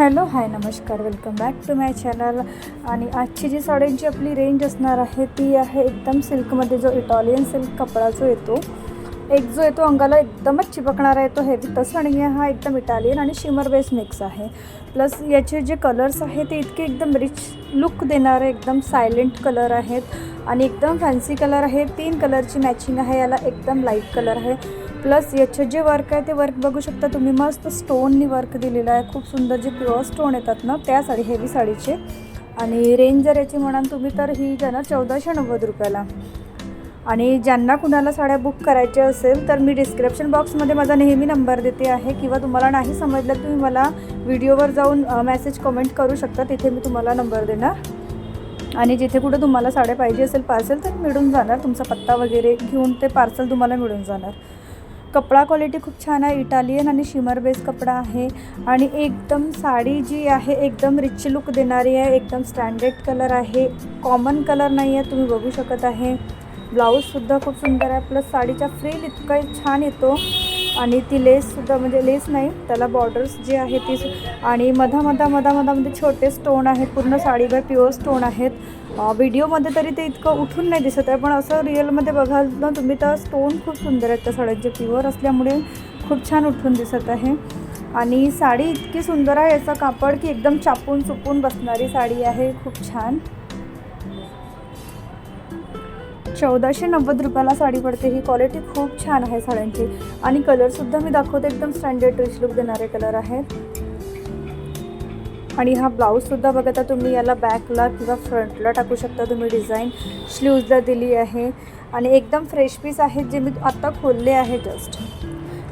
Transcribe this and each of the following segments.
Hello hi नमस्कार welcome back to my channel. आणि आजची जी साड्यांची आपली रेंज असणार आहे ती आहे एकदम सिल्कमध्ये जो इटालियन सिल्क कपडा जो येतो एक जो येतो अंगाला एकदमच चिपकणारा येतो. हेवी तसं आणि हा एकदम इटालियन आणि शिमर बेस मिक्स आहे. प्लस याचे जे कलर्स आहेत ते इतके एकदम रिच लुक देणारे एकदम सायलेंट कलर आहेत. आणि एकदम फॅन्सी कलर आहे तीन कलरची मॅचिंग आहे याला एकदम लाइट कलर आहे. प्लस याचे जे वर्क आहे ते वर्क बघू शकता तुम्ही. मस्त स्टोननी वर्क दिलेलं आहे. खूप सुंदर जे प्युअर स्टोन येतात ना त्या साडी हेवी साडीचे. आणि रेंज जर याची म्हणाल तुम्ही तर ही जाणार चौदाशे नव्वद रुपयाला. आणि ज्यांना कुणाला साड्या बुक करायच्या असेल तर मी डिस्क्रिप्शन बॉक्समध्ये माझा नेहमी नंबर देते आहे. किंवा तुम्हाला नाही समजलं तुम्ही मला व्हिडिओवर जाऊन मेसेज कमेंट करू शकता. तिथे मी तुम्हाला नंबर देणार. आणि जिथे कुठं तुम्हाला साड्या पाहिजे असेल पार्सल तर मिळून जाणार. तुमचा पत्ता वगैरे घेऊन ते पार्सल तुम्हाला मिळून जाणार. कपडा क्वालिटी खूप छान आहे. इटालियन आणि शिमर बेस कपडा आहे. आणि एकदम साडी जी आहे एकदम रिच लुक देणारी आहे एकदम स्टँडर्ड कलर आहे. कॉमन कलर नाही आहे तुम्ही बघू शकत आहे. ब्लाऊजसुद्धा खूप सुंदर आहे. प्लस साडीचा फ्रील इतका छान येतो. आणि ती लेससुद्धा म्हणजे लेस नाही त्याला बॉर्डर्स जे आहे ती आणि मधा मधा मधा मधामध्ये छोटे स्टोन आहेत पूर्ण साडीवर प्युअर स्टोन आहेत. व्हिडिओमध्ये तरी ते इतकं उठून नाही दिसत आहे पण असं रिअलमध्ये बघाल ना तुम्ही तर स्टोन खूप सुंदर आहेत त्या साड्यांचे. प्युअर असल्यामुळे खूप छान उठून दिसत आहे. आणि साडी इतकी सुंदर आहे याचं कापड की एकदम चापून चुपून बसणारी साडी आहे खूप छान. चौदाशे नव्वद रुपयाला साडी पडते. ही क्वालिटी खूप छान आहे साड्यांची. आणि कलरसुद्धा मी दाखवते. एकदम स्टँडर्ड रिच लुक देणारे कलर आहेत. आणि हा ब्लाऊजसुद्धा बघता तुम्ही याला बॅकला किंवा फ्रंटला टाकू शकता. तुम्ही डिझाईन स्लीव्जला दिली आहे. आणि एकदम फ्रेश पीस आहेत जे मी आत्ता खोलले आहे जस्ट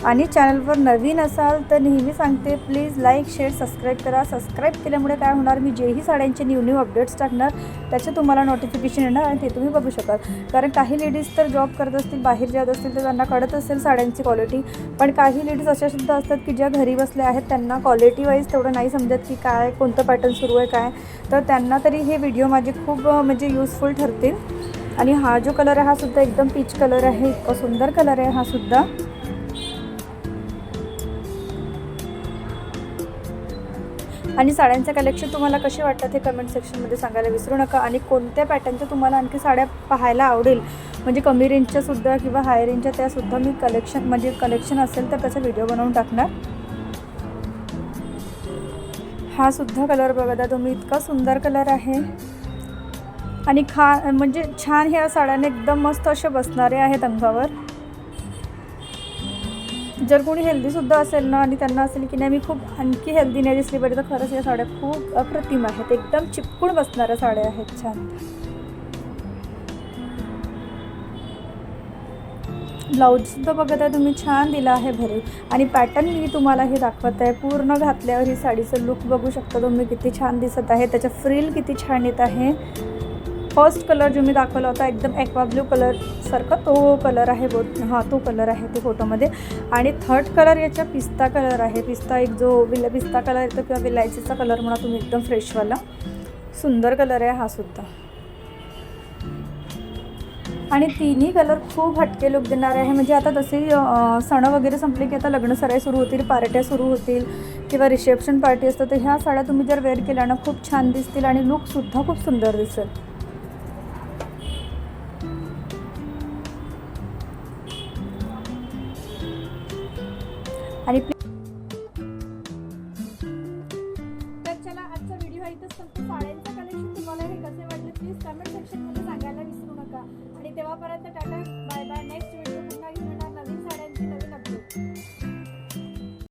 आणि चॅनलवर नवीन असाल तर नेहमी सांगते प्लीज लाईक शेअर सबस्क्राईब करा. सबस्क्राईब केल्यामुळे काय होणार? मी जेही साड्यांचे न्यू न्यू अपडेट्स टाकणार त्याचे तुम्हाला नोटिफिकेशन येणार आणि ते तुम्ही बघू शकाल. कारण काही लेडीज तर जॉब करत असतील बाहेर जात असतील तर त्यांना कळत असेल साड्यांची क्वालिटी पण काही लेडीज अशा सुद्धा असतात की ज्या घरी बसल्या आहेत त्यांना क्वालिटी वाईज तेवढं नाही समजत की काय कोणतं पॅटर्न सुरू आहे काय. तर त्यांना तरी हे व्हिडिओ माझे खूप म्हणजे यूजफुल ठरतील. आणि हा जो कलर आहे हा सुद्धा एकदम पीच कलर आहे इतका सुंदर कलर आहे हा सुद्धा. आणि साड्यांचं कलेक्शन तुम्हाला कसे वाटतात हे कमेंट सेक्शनमध्ये सांगायला विसरू नका. आणि कोणत्या पॅटर्नच्या तुम्हाला आणखी साड्या पाहायला आवडेल? म्हणजे कमी रेंजच्या सुद्धा किंवा हाय रेंजच्या त्यासुद्धा मी कलेक्शन म्हणजे कलेक्शन असेल तर त्याचा व्हिडिओ बनवून टाकणार. हा सुद्धा कलर बघा तुम्ही इतका सुंदर कलर आहे. आणि खा म्हणजे छान ह्या साड्याने एकदम मस्त असे बसणारे आहेत अंगावर. जर कोणी हेल्दीसुद्धा असेल ना आणि त्यांना असेल की नाही मी खूप आणखी हेल्दी नाही दिसली पाहिजे तर खरंच या साड्या खूप अप्रतिम आहेत. एकदम चिपकून बसणाऱ्या साड्या आहेत छान. ब्लाऊजसुद्धा बघत आहे तुम्ही छान दिला आहे भरीव. आणि पॅटर्न मी तुम्हाला हे दाखवत आहे पूर्ण घातल्यावर ही साडीचं लुक बघू शकता तुम्ही किती छान दिसत आहे त्याचं फ्रिल किती छान येत आहे. फर्स्ट कलर जो मी दाखवला होता एकदम ॲक्वा ब्ल्यू कलर सारखा तो कलर आहे बो हां तो कलर आहे ते फोटोमध्ये आणि थर्ड कलर याच्या पिस्ता कलर आहे. पिस्ता एक जो विला पिस्ता कलर येतो किंवा विलायचीचा कलर म्हणा तुम्ही एकदम फ्रेशवाला सुंदर कलर आहे हा सुद्धा. आणि तिन्ही कलर खूप हटके लुक देणारे आहे. म्हणजे आता तसे सण वगैरे संपले की आता लग्न सराई सुरू होतील पार्ट्या सुरू होतील किंवा रिसेप्शन पार्टी असतं तर ह्या साड्या तुम्ही जर वेअर केल्या ना खूप छान दिसतील आणि लुकसुद्धा खूप सुंदर दिसेल. आणि तर चला आजचा व्हिडिओ हा इथंच संपतो. साड्यांचं कलेक्शन तुम्हाला हे कसे वाटले प्लीज कमेंट सेक्शनमध्ये सांगायला विसरू नका. आणि तेव्हापर्यंत टाटा.